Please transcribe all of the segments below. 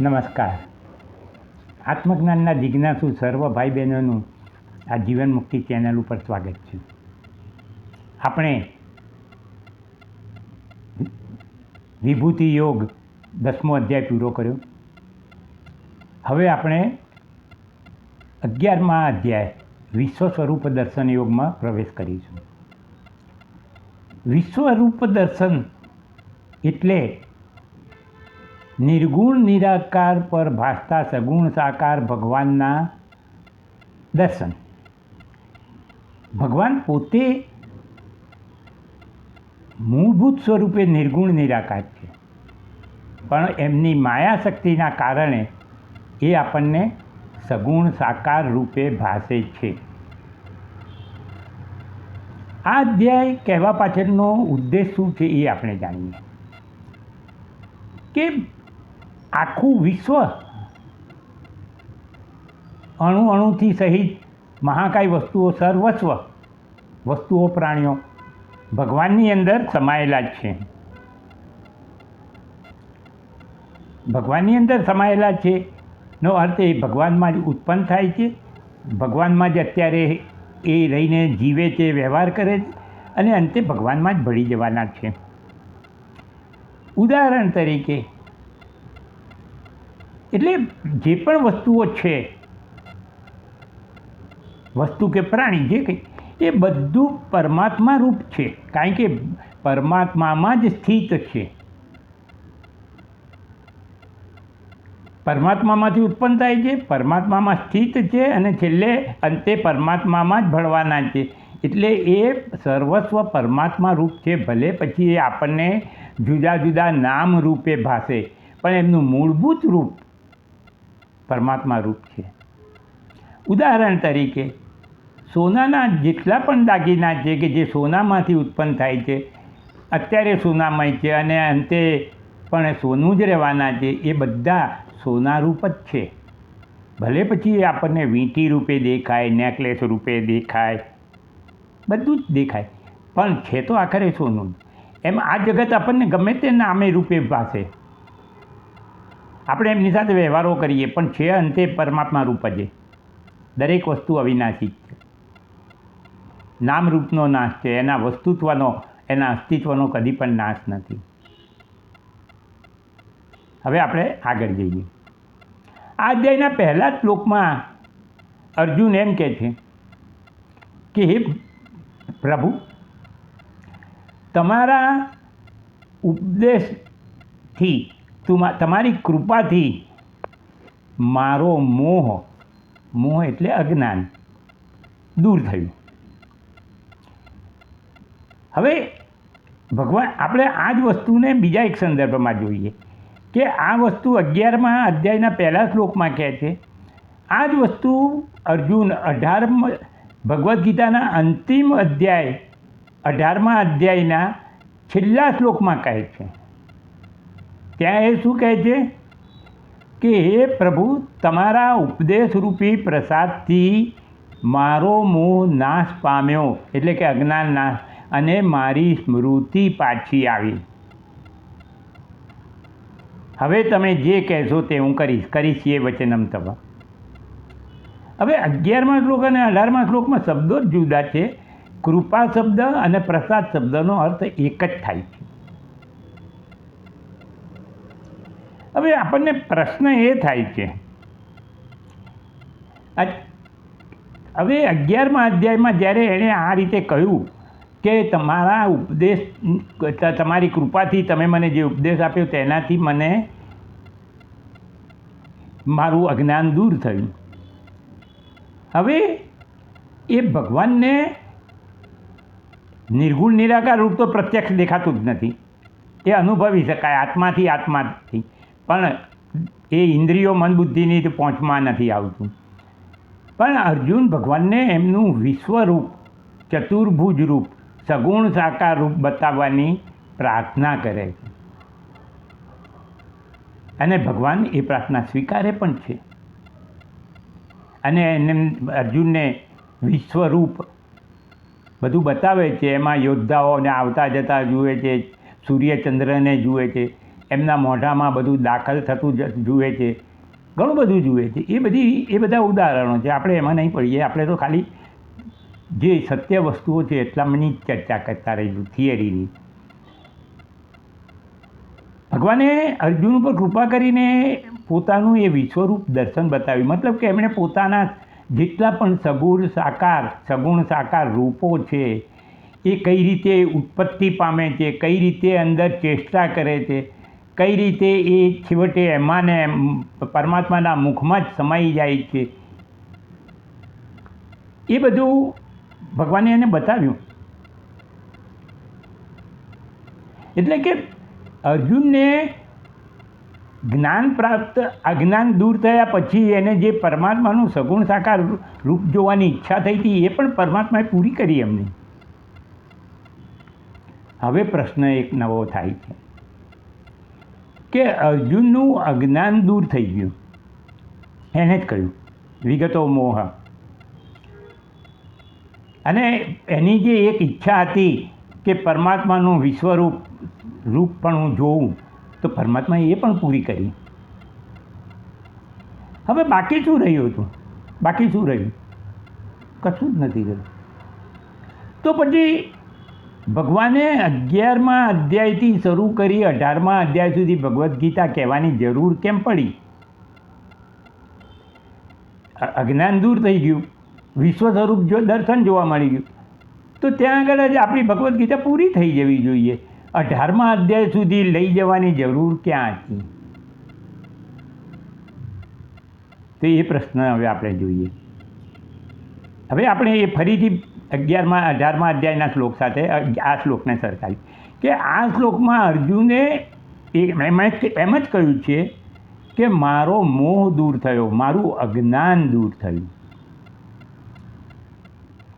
નમસ્કાર. આત્મજ્ઞાનના જિજ્ઞાસુ સર્વ ભાઈ બહેનોનું આ જીવન મુક્તિ ચેનલ ઉપર સ્વાગત છે. આપણે વિભૂતિ યોગ દસમો અધ્યાય પૂરો કર્યો. હવે આપણે અગિયારમા અધ્યાય વિશ્વ સ્વરૂપ દર્શન યોગમાં પ્રવેશ કરીશું. વિશ્વરૂપ દર્શન એટલે નિર્ગુણ નિરાકાર પર ભાસતા સગુણ સાકાર ભગવાનના દર્શન. ભગવાન પોતે મૂળભૂત સ્વરૂપે નિર્ગુણ નિરાકાર છે. પણ એમની માયા શક્તિના કારણે એ આપણને સગુણ સાકાર રૂપે ભાસે છે. આ અધ્યાય કહેવા પાછળનો ઉદ્દેશ શું છે એ આપણે જાણીએ. કે આખું વિશ્વ અણુ અણુથી સહિત મહાકાય વસ્તુઓ સર્વસ્વ વસ્તુઓ પ્રાણીઓ ભગવાનની અંદર સમાયેલા જ છે. ભગવાનની અંદર સમાયેલા છે નો અર્થ એ ભગવાનમાં જ ઉત્પન્ન થાય છે. ભગવાનમાં જ અત્યારે એ રહીને જીવે છે, વ્યવહાર કરે છે અને અંતે ભગવાનમાં જ ભળી જવાના છે. ઉદાહરણ તરીકે એટલે જે પણ વસ્તુઓ છે, વસ્તુ કે પ્રાણી, જે કંઈ, એ બધું પરમાત્મા રૂપ છે. કારણ કે પરમાત્મામાં જ સ્થિત છે. પરમાત્મામાંથી ઉત્પન્ન થાય છે, પરમાત્મામાં સ્થિત છે અને છેલ્લે અંતે પરમાત્મામાં જ ભળવાના છે. એટલે એ સર્વસ્વ પરમાત્મા રૂપ છે, ભલે પછી એ આપણને જુદા જુદા નામ રૂપે ભાસે. પણ એમનું મૂળભૂત રૂપ પરમાત્મા રૂપ છે. ઉદાહરણ તરીકે, સોનાના જેટલા પણ દાગીના છે કે જે સોનામાંથી ઉત્પન્ન થાય છે, અત્યારે સોનામય છે અને અંતે પણ સોનું જ રહેવાના છે, એ બધા સોનારૂપ જ છે. ભલે પછી આપણને વીંટી રૂપે દેખાય, નેકલેસ રૂપે દેખાય, બધું જ દેખાય. પણ છે તો આખરે સોનું એમ આ જગત આપણને ગમે તે નામે રૂપે ભાસે. આપણે એમની સાથે વ્યવહારો કરીએ, પણ છે અંતે પરમાત્મા રૂપ જ દરેક વસ્તુ અવિનાશી છે. નામરૂપનો નાશ છે, એના વસ્તુત્વનો, એના અસ્તિત્વનો કદી પણ નાશ નથી. હવે આપણે આગળ જઈએ. આ અધ્યાયના પહેલા શ્લોકમાં અર્જુન એમ કહે છે કે, હે પ્રભુ, તમારા ઉપદેશથી તમારી કૃપાથી મારો મોહ મોહ એટલે અજ્ઞાન, દૂર થયું. હવે ભગવાન, આપણે આ જ વસ્તુને બીજા એક સંદર્ભમાં જોઈએ કે આ વસ્તુ અગિયારમાં અધ્યાયના પહેલા શ્લોકમાં કહે છે, આ જ વસ્તુ અર્જુન અઢારમ ભગવદ્ ગીતાના અંતિમ અધ્યાય, અઢારમા અધ્યાયના છેલ્લા શ્લોકમાં કહે છે. ત્યાં એ શું કહે છે? કે હે પ્રભુ, તમારા ઉપદેશરૂપી પ્રસાદથી મારો મોહ નાશ પામ્યો, એટલે કે અજ્ઞાન નાશ, અને મારી સ્મૃતિ પાછી આવી. હવે તમે જે કહેશો તે હું કરીશ કરીશ એ વચનમ તવ. હવે અગિયારમા શ્લોક અને અઢારમા શ્લોકમાં શબ્દો જ જુદા છે. કૃપા શબ્દ અને પ્રસાદ શબ્દનો અર્થ એક જ થાય છે. હવે આપણને પ્રશ્ન એ થાય છે હવે અગિયારમા અધ્યાયમાં જ્યારે એણે આ રીતે કહ્યું કે તમારા ઉપદેશ તમારી કૃપાથી તમે મને જે ઉપદેશ આપ્યો તેનાથી મને મારું અજ્ઞાન દૂર થયું. હવે એ ભગવાનને નિર્ગુણ, નિરાકાર રૂપ તો પ્રત્યક્ષ દેખાતું જ નથી. એ અનુભવી શકાય આત્માથી આત્માથી. પણ એ ઇન્દ્રિયો મન બુદ્ધિની પહોંચમાં નથી આવતું. પણ અર્જુન ભગવાનને એમનું વિશ્વરૂપ, ચતુર્ભુજ રૂપ, સગુણ સાકાર રૂપ બતાવવાની પ્રાર્થના કરે છે. અને ભગવાન એ પ્રાર્થના સ્વીકારે પણ છે. અને એને અર્જુનને વિશ્વરૂપ બધું બતાવે છે. એમાં યોદ્ધાઓને આવતા જતા જુએ છે, સૂર્યચંદ્રને જુએ છે. એમના મોઢામાં બધું દાખલ થતું જુએ છે. ઘણું બધું જુએ છે. એ બધી, એ બધા ઉદાહરણો છે. આપણે એમાં નહીં પડીએ. આપણે તો ખાલી જે સત્ય વસ્તુઓ છે એટલામાંની જ ચર્ચા કરતા રહીશું, થિયરીની. ભગવાને અર્જુન ઉપર કૃપા કરીને પોતાનું એ વિશ્વરૂપ દર્શન બતાવ્યું. મતલબ કે એમણે પોતાના જેટલા પણ સગુણ સાકાર સગુણ સાકાર રૂપો છે, એ કઈ રીતે ઉત્પત્તિ પામે છે, કઈ રીતે અંદર ચેષ્ટા કરે છે કઈ રીતે એ છેવટે એમાં ને પરમાત્માના મુખમાં જ સમાઈ જાય છે? એ બધું ભગવાને એને બતાવ્યું. એટલે કે અર્જુનને જ્ઞાન પ્રાપ્ત, અજ્ઞાન દૂર થયા પછી એને જે પરમાત્માનું સગુણ સાકાર રૂપ જોવાની ઈચ્છા થઈ હતી, એ પણ પરમાત્માએ પૂરી કરી એમની. હવે પ્રશ્ન એક નવો થાય છે. કે અર્જુનનું અજ્ઞાન દૂર થઈ ગયું. એને જ કહ્યું, વિગતો મોહ. અને એની જે એક ઈચ્છા હતી કે પરમાત્માનું વિશ્વરૂપ, રૂપ પણ હું જોઉં, તો પરમાત્માએ એ પણ પૂરી કરી. હવે બાકી શું રહ્યું હતું? બાકી શું રહ્યું? કશું જ નથી રહ્યું. તો પછી ભગવાને અગિયારમા અધ્યાયથી શરૂ કરી અઢારમા અધ્યાય સુધી ભગવદ્ ગીતા કહેવાની જરૂર કેમ પડી? અજ્ઞાન દૂર થઈ ગયું. વિશ્વ સ્વરૂપ જો, દર્શન જોવા મળી ગયું. તો ત્યાં આગળ જ આપણી ભગવદ્ ગીતા પૂરી થઈ જવી જોઈએ. અઢારમા અધ્યાય સુધી લઈ જવાની જરૂર ક્યાં હતી તો એ પ્રશ્ન હવે આપણે જોઈએ. હવે આપણે એ ફરીથી અગિયારમાં, અઢારમા અધ્યાયના શ્લોક સાથે આ શ્લોકને સરખાવી. કે આ શ્લોકમાં અર્જુને એમણે એમ જ કહ્યું છે કે મારો મોહ દૂર થયો, મારું અજ્ઞાન દૂર થયું.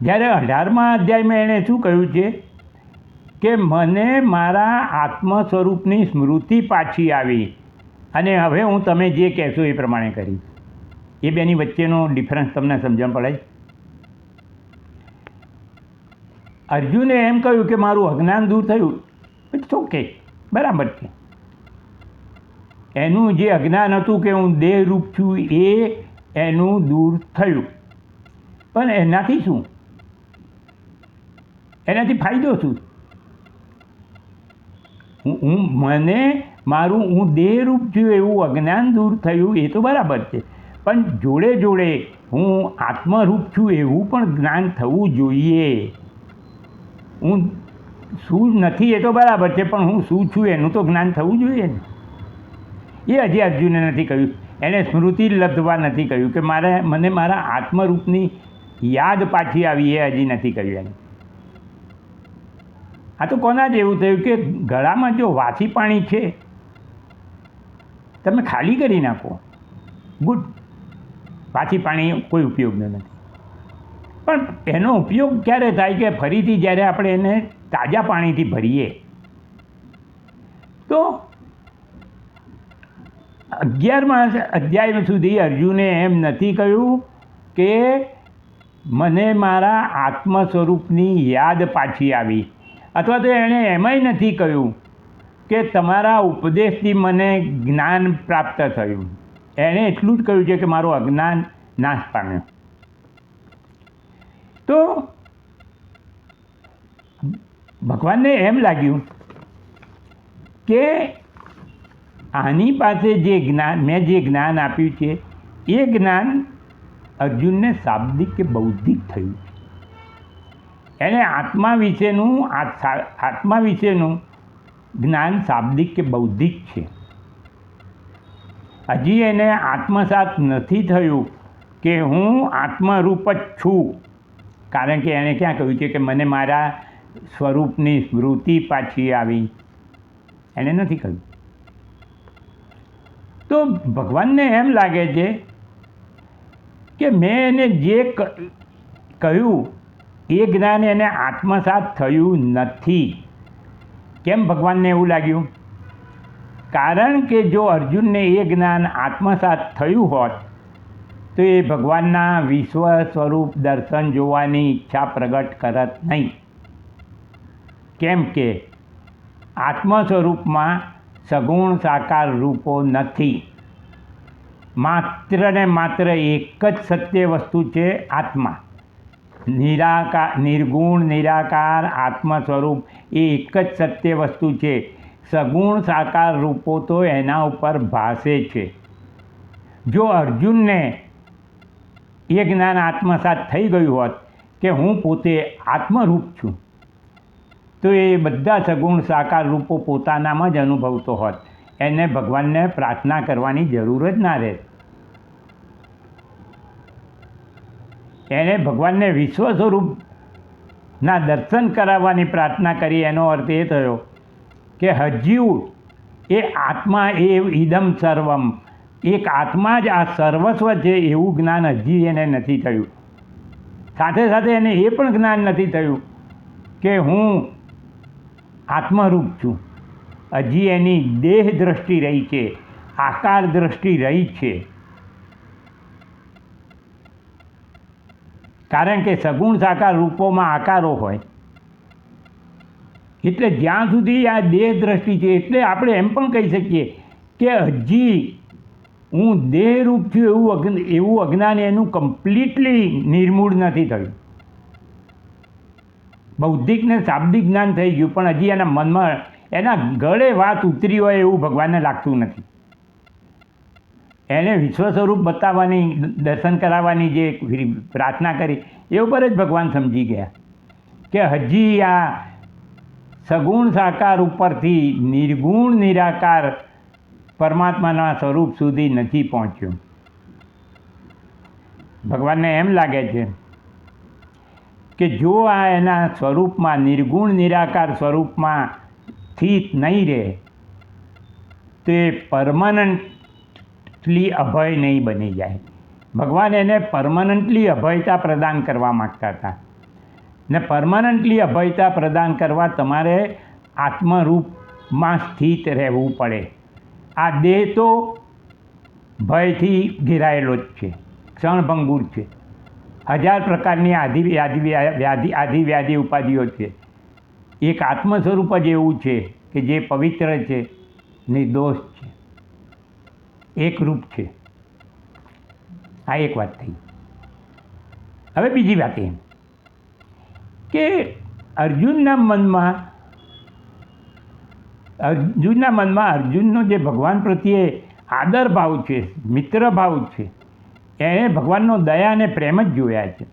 જ્યારે અઢારમા અધ્યાયમાં એણે શું કહ્યું છે? કે મને મારા આત્મ સ્વરૂપની સ્મૃતિ પાછી આવી અને હવે હું તમે જે કહેશો એ પ્રમાણે કરીશ. એ બેની વચ્ચેનો ડિફરન્સ તમને સમજણ પડે અર્જુને એમ કહ્યું કે મારું અજ્ઞાન દૂર થયું. ઇટ્સ ઓકે બરાબર છે. એનું જે અજ્ઞાન હતું કે હું દેહરૂપ છું એ એનું દૂર થયું. પણ એનાથી શું? એનાથી ફાયદો શું? હું, મને મારું, હું દેહરૂપ છું એવું અજ્ઞાન દૂર થયું એ તો બરાબર છે. પણ જોડે જોડે હું આત્મરૂપ છું એવું પણ જ્ઞાન થવું જોઈએ. હું શું નથી, એ તો બરાબર છે, પણ હું શું છું, એનું તો જ્ઞાન થવું જોઈએ ને. એ હજી અર્જુને નથી કહ્યું. એણે સ્મૃતિ લબ્ધવા નથી કહ્યું કે મારે, મને મારા આત્મરૂપની યાદ પાછી આવી, એ હજી નથી કહ્યું એને. આ તો કોના જ એવું થયું કે ગળામાં જો વાસી પાણી છે, તમે ખાલી કરી નાખો. ગુડ. વાસી પાણી કોઈ ઉપયોગનું નથી. પણ એનો ઉપયોગ ક્યારે થાય કે ફરીથી જ્યારે આપણે એને તાજા પાણીથી ભરીએ? તો અગિયારમાં અધ્યાય સુધી અર્જુને એમ નથી કહ્યું કે મને મારા આત્મ સ્વરૂપની યાદ પાછી આવી. અથવા તો એણે એમાંય નથી કહ્યું કે તમારા ઉપદેશથી મને જ્ઞાન પ્રાપ્ત થયું. એણે એટલું જ કહ્યું છે કે મારું અજ્ઞાન નાશ પામ્યો. તો ભગવાનને એમ લાગ્યું કે આની પાસે જે જ્ઞાન, મેં જે જ્ઞાન આપ્યું છે, એ જ્ઞાન અર્જુનને શાબ્દિક કે બૌદ્ધિક થયું. એને આત્મા વિશેનું આત્મા વિશેનું જ્ઞાન શાબ્દિક કે બૌદ્ધિક છે. હજી એને આત્મસાત નથી થયું કે હું આત્મરૂપ જ છું. કારણ કે એણે ક્યાં કહ્યું છે કે મને મારા સ્વરૂપની સ્મૃતિ પાછી આવી. એણે નથી કહ્યું. તો ભગવાનને એમ લાગે છે કે મેં એને જે કહ્યું, એ જ્ઞાન એને આત્મસાત થયું નથી. કેમ ભગવાનને એવું લાગ્યું? કારણ કે જો અર્જુનને એ જ્ઞાન આત્મસાત થયું હોત તો એ ભગવાનના વિશ્વ સ્વરૂપ દર્શન જોવાની ઈચ્છા પ્રગટ કરત નહીં. કેમ કે આત્મ સ્વરૂપમાં સગુણ સાકાર રૂપો નથી. માત્ર ને માત્ર એક જ સત્ય વસ્તુ છે આત્મા. નિરાકાર નિર્ગુણ, નિરાકાર આત્મ સ્વરૂપ એ એક જ સત્ય વસ્તુ છે. સગુણ સાકાર રૂપો તો એના ઉપર ભાસે છે. જો અર્જુનને એ જ્ઞાન આત્મસાત થઈ ગયું હોત કે હું પોતે આત્મરૂપ છું. તો એ બધા સગુણ સાકાર રૂપો પોતાનામાં જ અનુભવતો હોત. એને ભગવાનને પ્રાર્થના કરવાની જરૂર જ ના રહે. એને ભગવાનને વિશ્વ સ્વરૂપના દર્શન કરાવવાની પ્રાર્થના કરી એનો અર્થ એ થયો કે હજીવ એ આત્મા એ ઈદમ સર્વમ એક આત્મા જ આ સર્વસ્વ છે એવું જ્ઞાન હજી એને નથી થયું. સાથે સાથે એને એ પણ જ્ઞાન નથી થયું કે હું આત્મરૂપ છું. હજી એની દેહ દ્રષ્ટિ રહી છે, આકાર દ્રષ્ટિ રહી છે. કારણ કે સગુણ સાકાર રૂપોમાં આકારો હોય. એટલે જ્યાં સુધી આ દેહ દ્રષ્ટિ છે, એટલે આપણે એમ પણ કહી શકીએ કે હજી હું દેહરૂપ છું એવું અજ્ઞ, એવું અજ્ઞાન એનું કમ્પ્લીટલી નિર્મૂળ નથી થયું. બૌદ્ધિક ને શાબ્દિક જ્ઞાન થઈ ગયું, પણ હજી એના મનમાં, એના ગળે વાત ઉતરી હોય એવું ભગવાનને લાગતું નથી. એને વિશ્વ સ્વરૂપ બતાવવાની, દર્શન કરાવવાની જે પ્રાર્થના કરી, એ ઉપર જ ભગવાન સમજી ગયા કે હજી આ સગુણ સાકાર ઉપરથી નિર્ગુણ નિરાકાર પરમાત્માના સ્વરૂપ સુધી નથી પહોંચ્યું. ભગવાનને એમ લાગે છે કે જો આ એના સ્વરૂપમાં નિર્ગુણ, નિરાકાર સ્વરૂપમાં સ્થિત નહીં રહે, તે પરમાનન્ટલી અભય નહીં બની જાય. ભગવાન એને પરમાનન્ટલી અભયતા પ્રદાન કરવા માગતા હતા. ને પરમાનન્ટલી અભયતા પ્રદાન કરવા તમારે આત્મરૂપમાં સ્થિત રહેવું પડે. આ દેહ તો ભયથી ઘેરાયેલો જ છે, ક્ષણભંગુર છે. હજાર પ્રકારની આધિ વ્યાધિ વ્યાધિ, આધિ વ્યાધિ ઉપાધિઓ છે. એક આત્મ સ્વરૂપ જ એવું છે કે જે પવિત્ર છે, નિર્દોષ છે. એકરૂપ છે. આ એક વાત થઈ. હવે બીજી વાત એમ કે અર્જુનના મનમાં અર્જુનના મનમાં અર્જુનનો જે ભગવાન પ્રત્યે આદર ભાવ છે, મિત્ર ભાવ છે, એણે ભગવાનનો દયા અને પ્રેમ જ જોયા છે.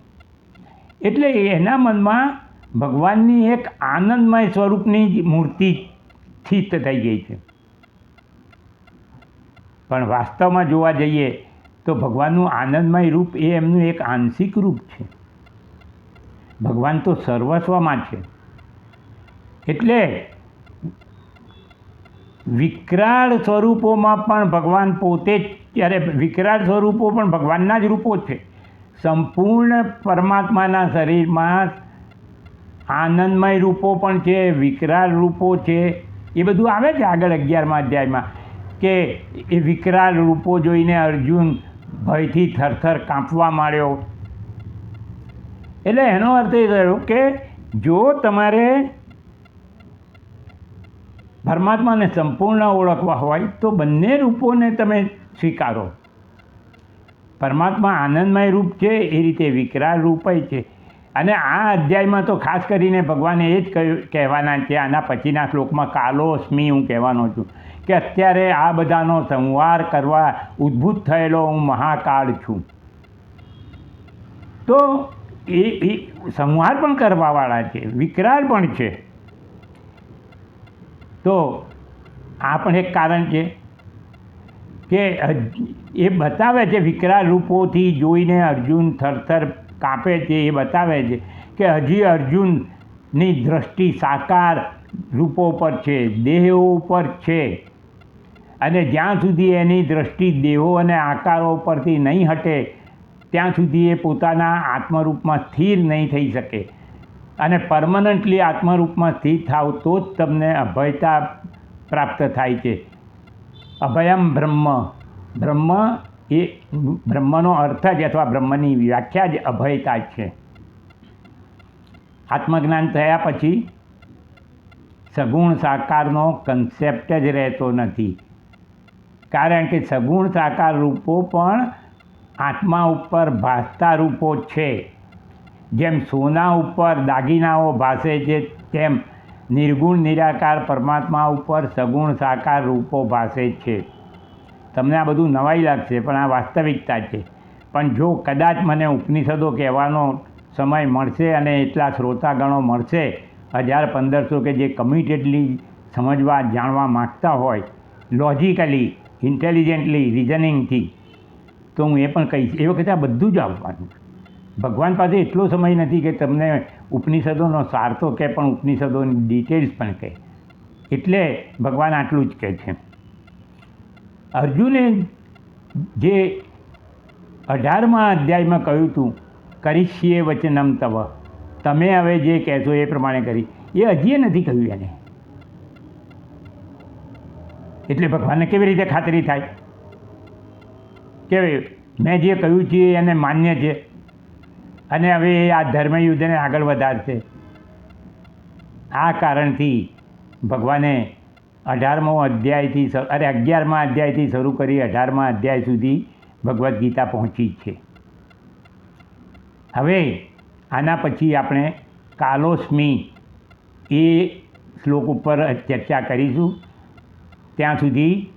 એટલે એના મનમાં ભગવાનની એક આનંદમય સ્વરૂપની મૂર્તિ સ્થિત થઈ ગઈ છે. પણ વાસ્તવમાં જોવા જઈએ તો ભગવાનનું આનંદમય રૂપ એ એમનું એક આંશિક રૂપ છે. ભગવાન તો સર્વસ્વમાં છે. એટલે વિકરાળ સ્વરૂપોમાં પણ ભગવાન પોતે જ ત્યારે વિકરાળ સ્વરૂપો પણ ભગવાનના જ રૂપો છે. સંપૂર્ણ પરમાત્માના શરીરમાં આનંદમય રૂપો પણ છે, વિકરાળ રૂપો છે. એ બધું આવે છે આગળ અગિયારમા અધ્યાયમાં કે એ વિકરાળ રૂપો જોઈને અર્જુન ભયથી થરથર કાંપવા માંડ્યો. એટલે એનો અર્થ એ થયો કે જો તમારે પરમાત્માને સંપૂર્ણ ઓળખવા હોય તો બંને રૂપોને તમે સ્વીકારો. પરમાત્મા આનંદમય રૂપ છે, એ રીતે વિકરાળ રૂપય છે. અને આ અધ્યાયમાં તો ખાસ કરીને ભગવાને એ જ કહ્યું, કહેવાના છે, આના પછીના શ્લોકમાં કાલોસ્મી હું કહેવાનો છું, કે અત્યારે આ બધાનો સંવાર કરવા ઉદ્ભૂત થયેલો હું મહાકાળ છું. તો એ સંહાર પણ કરવાવાળા છે, વિકરાળ પણ છે. તો આ પણ એક કારણ છે કે એ બતાવે છે વિકરા રૂપોથી જોઈને અર્જુન થરથર કાપે છે, એ બતાવે છે કે હજી અર્જુનની દ્રષ્ટિ સાકાર રૂપો પર છે, દેહો ઉપર છે અને જ્યાં સુધી એની દૃષ્ટિ દેહો અને આકારો પરથી નહીં હટે, ત્યાં સુધી એ પોતાના આત્મરૂપમાં સ્થિર નહીં થઈ શકે. અને પરમનન્ટલી આત્મરૂપમાં સ્થિર થાવ તો જ તમને અભયતા પ્રાપ્ત થાય છે. અભયમ બ્રહ્મ. બ્રહ્મ એ બ્રહ્મનો અર્થ જ અથવા બ્રહ્મની વ્યાખ્યા જ અભયતા છે. આત્મજ્ઞાન થયા પછી સગુણ સાકારનો કન્સેપ્ટ જ રહેતો નથી. કારણ કે સગુણ સાકાર રૂપો પણ આત્મા ઉપર ભાસતા રૂપો છે. જેમ સોના ઉપર દાગીનાઓ ભાસે છે, તેમ નિર્ગુણ નિરાકાર પરમાત્મા ઉપર સગુણ સાકાર રૂપો ભાસે છે. તમને આ બધું નવાઈ લાગશે, પણ આ વાસ્તવિકતા છે. પણ જો કદાચ મને ઉપનિષદો કહેવાનો સમય મળશે અને એટલા શ્રોતાગણો મળશે હજાર પંદરસો કે જે કમિટેડલી સમજવા, જાણવા માગતા હોય લોજિકલી ઇન્ટેલિજન્ટલી રિઝનિંગથી તો હું એ પણ કહીશ. એ વખતે આ બધું જ આવવાનું. ભગવાન પાસે એટલો સમય નથી કે તમને ઉપનિષદોનો સાર તો કહે, પણ ઉપનિષદોની ડિટેલ્સ પણ કહે. એટલે ભગવાન આટલું જ કહે છે. અર્જુને જે અઢારમા અધ્યાયમાં કહ્યું હતું કરીશીએ વચનમ તવ. તમે હવે જે કહેશો એ પ્રમાણે કરી. એ હજીએ નથી કહ્યું એને. એટલે ભગવાનને કેવી રીતે ખાતરી થાય? કે મેં જે કહ્યું છે એને માન્ય છે. અને હવે આ ધર્મયુદ્ધને આગળ વધારશે. આ કારણથી ભગવાને અઢારમો અધ્યાયથી અરે અગિયારમા અધ્યાયથી શરૂ કરી અઢારમા અધ્યાય સુધી ભગવદ્ ગીતા પહોંચી છે. હવે આના પછી આપણે કાલોસ્મી એ શ્લોક ઉપર ચર્ચા કરીશું. ત્યાં સુધી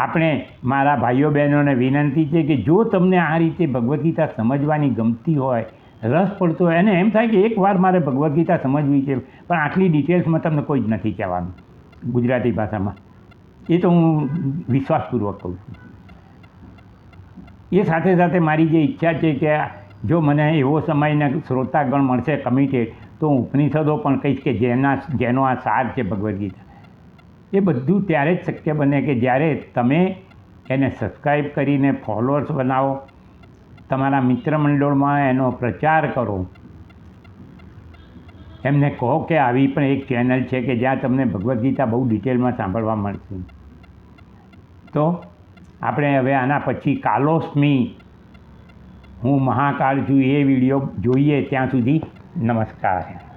આપણે મારા ભાઈઓ બહેનોને વિનંતી છે કે જો તમને આ રીતે ભગવદ્ ગીતા સમજવાની ગમતી હોય, રસ પડતો હોય, અને એમ થાય કે એકવાર મારે ભગવદ્ ગીતા સમજવી છે, પણ આટલી ડિટેલ્સમાં તમને કોઈ જ નથી કહેવાનું ગુજરાતી ભાષામાં. એ તો હું વિશ્વાસપૂર્વક કહું છું. એ સાથે સાથે મારી જે ઈચ્છા છે કે જો મને એવો સમયને શ્રોતાગણ મળશે કમિટેડ, તો હું ઉપનિષદો પણ કહીશ કે જેના, જેનો આ સાર છે ભગવદ્ ગીતા એ બધું ત્યારે જ શક્ય બને કે જ્યારે તમે એને સબસ્ક્રાઈબ કરીને ફોલોઅર્સ બનાવો, તમારા મિત્ર મંડળમાં એનો પ્રચાર કરો. એમને કહો કે આવી પણ એક ચેનલ છે કે જ્યાં તમને ભગવદ્ ગીતા બહુ ડિટેલમાં સાંભળવા મળશે. તો આપણે હવે આના પછી કાલોસ્મી, હું મહાકાળ છું એ વીડિયો જોઈએ ત્યાં સુધી નમસ્કાર.